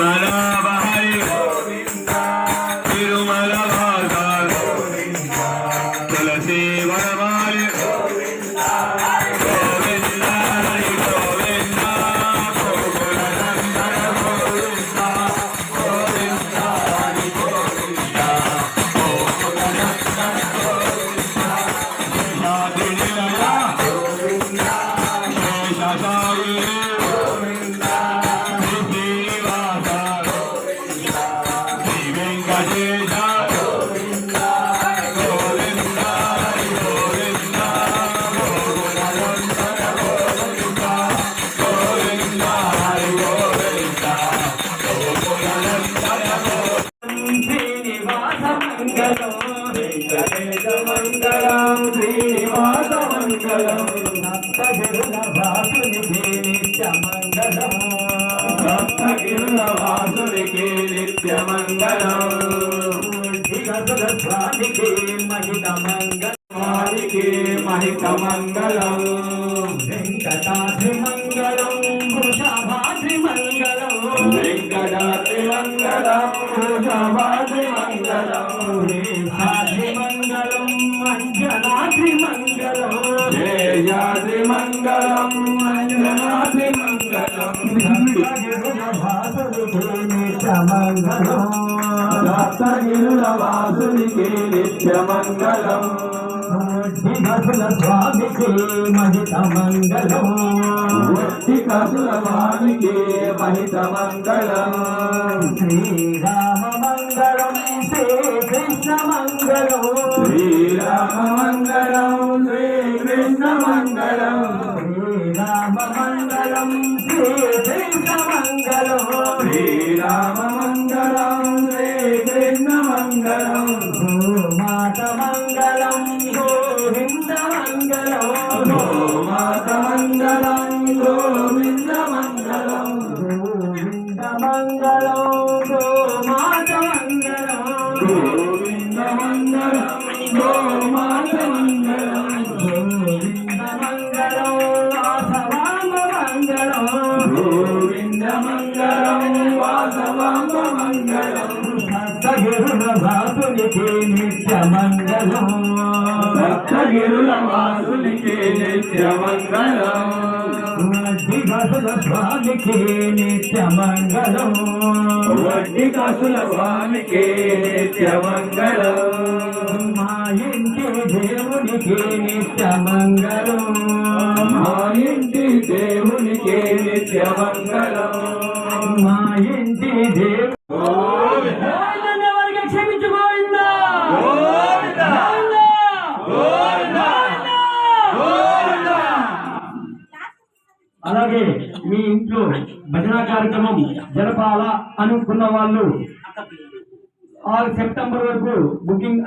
നാല് మంగళం వెంకటేశ మంగళం శ్రీనివాస మంగళం సప్తగిరుల వాసునికి నిత్య మంగళం సప్తగిరుల వాసునికి నిత్య మంగళం స్వామికి మహిత మంగళం వారికి మహిత మంగళం వెంకటాద్రి మంగళం. వృషభాద్రి మంగళం వెంకటాద్రి మంగళం. వృషభాద్రి మంగళం శ్రీభాద్రి మంగళం అంజనాద్రి మంగళం. జయాద్రి మంగళం అంజనాద్రి మంగళం. సప్తగిరుల వాసునికి నిత్య మంగళం స్వామికి మహిత మంగళం వట్టి కసుల వానికి మహిత మంగళం శ్రీరామ మంగళం శ్రీకృష్ణ మంగళం శ్రీరామ మంగళం శ్రీకృష్ణ మంగళం శ్రీరామ మంగళం శ్రీకృష్ణ మంగళం శ్రీరామ సప్తగిరుల భాసునికి నిత్య మంగళం సప్తగిరుల వాసునికి నిత్య మంగళం దిగసుల స్వామికి నిత్య మంగళం వడ్డీ కాసుల స్వామికి నిత్య మంగళం మా ఇంటి దేవునికి నిత్య మంగళం మా ఇంటి దేవునికి నిత్య మంగళం మా ఇంటి దేవుడు అలాగే మీ ఇంట్లో భజన కార్యక్రమం జరపాలా అనుకున్న వాళ్ళు ఆ సెప్టెంబర్ వరకు బుకింగ్